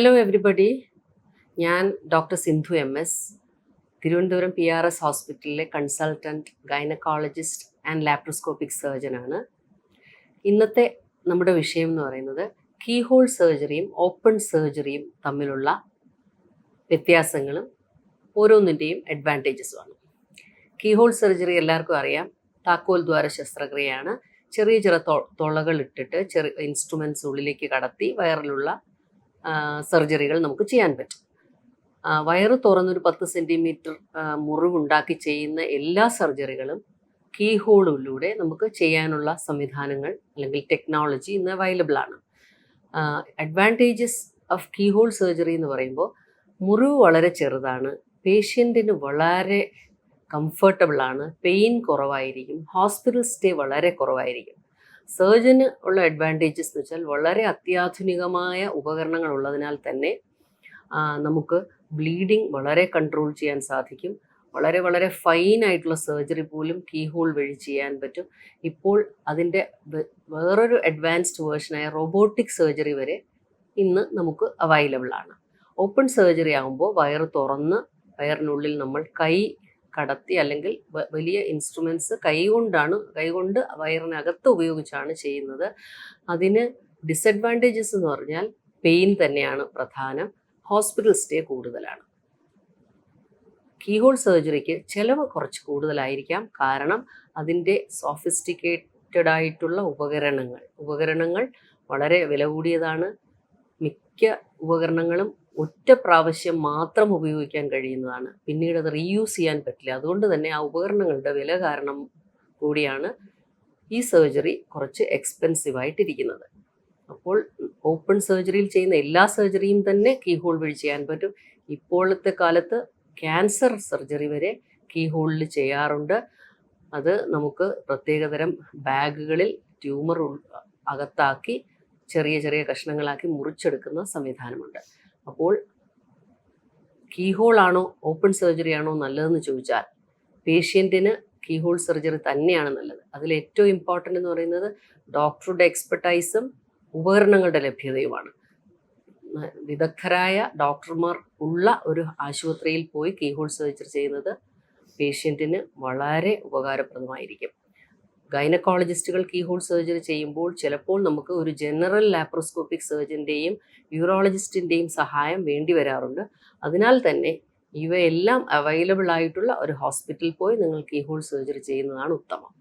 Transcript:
Hello everybody ഞാൻ doctor Sindhu M S Thiruvananthapuram P R S ഹോസ്പിറ്റലിലെ consultant gynaecologist and laparoscopic സർജനാണ് ഇന്നത്തെ നമ്മുടെ വിഷയം എന്ന് പറയുന്നത് കീഹോൾ സർജറിയും ഓപ്പൺ സർജറിയും തമ്മിലുള്ള വ്യത്യാസങ്ങളും ഓരോന്നിന്റെയും അഡ്വാന്റേജസുമാണ് കീഹോൾ സർജറി എല്ലാവർക്കും അറിയാം. താക്കോൽ ദ്വാര ശസ്ത്രക്രിയയാണ്. ചെറിയ ചെറിയ തൊ ഇട്ടിട്ട് ചെറിയ ഇൻസ്ട്രുമെന്റ്സ് ഉള്ളിലേക്ക് കടത്തി വയറിലുള്ള സർജറികൾ നമുക്ക് ചെയ്യാൻ പറ്റും. വയറ് തുറന്നൊരു പത്ത് സെന്റിമീറ്റർ മുറിവുണ്ടാക്കി ചെയ്യുന്ന എല്ലാ സർജറികളും കീ ഹോളിലൂടെ നമുക്ക് ചെയ്യാനുള്ള സംവിധാനങ്ങൾ അല്ലെങ്കിൽ ടെക്നോളജി ഇന്ന് അവൈലബിൾ ആണ്. Advantages of key hole surgery എന്ന് പറയുമ്പോൾ മുറിവ് വളരെ ചെറുതാണ് പേഷ്യന്റിന് വളരെ കംഫർട്ടബിൾ ആണ് പെയിൻ കുറവായിരിക്കും ഹോസ്പിറ്റൽ സ്റ്റേ വളരെ കുറവായിരിക്കും. സർജന് ഉള്ള അഡ്വാന്റേജസ് എന്ന് വെച്ചാൽ വളരെ അത്യാധുനികമായ ഉപകരണങ്ങൾ ഉള്ളതിനാൽ തന്നെ നമുക്ക് ബ്ലീഡിങ് വളരെ കൺട്രോൾ ചെയ്യാൻ സാധിക്കും. വളരെ വളരെ ഫൈൻ ആയിട്ടുള്ള സർജറി പോലും കീ ഹോൾ വഴി ചെയ്യാൻ പറ്റും. ഇപ്പോൾ അതിന്റെ വേറൊരു അഡ്വാൻസ്ഡ് വേർഷനായ റോബോട്ടിക് സർജറി വരെ ഇന്ന് നമുക്ക് അവൈലബിൾ ആണ്. ഓപ്പൺ സർജറി ആകുമ്പോൾ വയറ് തുറന്ന് വയറിനുള്ളിൽ നമ്മൾ കൈ കടത്തി അല്ലെങ്കിൽ വലിയ ഇൻസ്ട്രുമെന്റ്സ് കൈകൊണ്ടാണ് കൈകൊണ്ട് വയറിനകത്ത് ഉപയോഗിച്ചാണ് ചെയ്യുന്നത്. അതിന് ഡിസഡ്വാന്റേജസ് എന്ന് പറഞ്ഞാൽ പെയിൻ തന്നെയാണ് പ്രധാനം. ഹോസ്പിറ്റൽ സ്റ്റേ കൂടുതലാണ്. കീഹോൾ സർജറിക്ക് ചിലവ് കുറച്ച് കൂടുതലായിരിക്കാം. കാരണം അതിന്റെ സോഫിസ്റ്റിക്കേറ്റഡ് ആയിട്ടുള്ള ഉപകരണങ്ങൾ ഉപകരണങ്ങൾ വളരെ വില കൂടിയതാണ്. മിക്ക ഉപകരണങ്ങളും ഒറ്റ പ്രാവശ്യം മാത്രം ഉപയോഗിക്കാൻ കഴിയുന്നതാണ്. പിന്നീട് അത് റീയൂസ് ചെയ്യാൻ പറ്റില്ല. അതുകൊണ്ട് തന്നെ ആ ഉപകരണങ്ങളുടെ വില കാരണം കൂടിയാണ് ഈ സർജറി കുറച്ച് എക്സ്പെൻസീവ് ആയിട്ടിരിക്കുന്നത്. അപ്പോൾ ഓപ്പൺ സർജറിയിൽ ചെയ്യുന്ന എല്ലാ സർജറിയും തന്നെ കീഹോൾ വഴി ചെയ്യാൻ പറ്റും. ഇപ്പോഴത്തെ കാലത്ത് ക്യാൻസർ സർജറി വരെ കീഹോളിൽ ചെയ്യാറുണ്ട്. അത് നമുക്ക് പ്രത്യേകതരം ബാഗുകളിൽ ട്യൂമർ അകത്താക്കി ചെറിയ ചെറിയ കഷ്ണങ്ങളാക്കി മുറിച്ചെടുക്കുന്ന സംവിധാനമുണ്ട്. അപ്പോൾ കീഹോൾ ആണോ ഓപ്പൺ സർജറി ആണോ നല്ലതെന്ന് ചോദിച്ചാൽ പേഷ്യന്റിന് കീഹോൾ സർജറി തന്നെയാണ് നല്ലത്. അതിൽ ഏറ്റവും ഇമ്പോർട്ടന്റ് എന്ന് പറയുന്നത് ഡോക്ടറുടെ എക്സ്പെർട്ടൈസും ഉപകരണങ്ങളുടെ ലഭ്യതയുമാണ്. വിദഗ്ധരായ ഡോക്ടർമാർ ഉള്ള ഒരു ആശുപത്രിയിൽ പോയി കീഹോൾ സർജറി ചെയ്യുന്നത് പേഷ്യന്റിന് വളരെ ഉപകാരപ്രദമായിരിക്കും. ഗൈനക്കോളജിസ്റ്റുകൾ കീഹോൾ സർജറി ചെയ്യുമ്പോൾ ചിലപ്പോൾ നമുക്ക് ഒരു ജനറൽ ലാപ്രോസ്കോപ്പിക് സർജന്റെയും യൂറോളജിസ്റ്റിന്റെയും സഹായം വേണ്ടി വരാറുണ്ട്. അതിനാൽ തന്നെ ഇവയെല്ലാം അവൈലബിൾ ആയിട്ടുള്ള ഒരു ഹോസ്പിറ്റലിൽ പോയി നിങ്ങൾ കീഹോൾ സർജറി ചെയ്യുന്നതാണ് ഉത്തമം.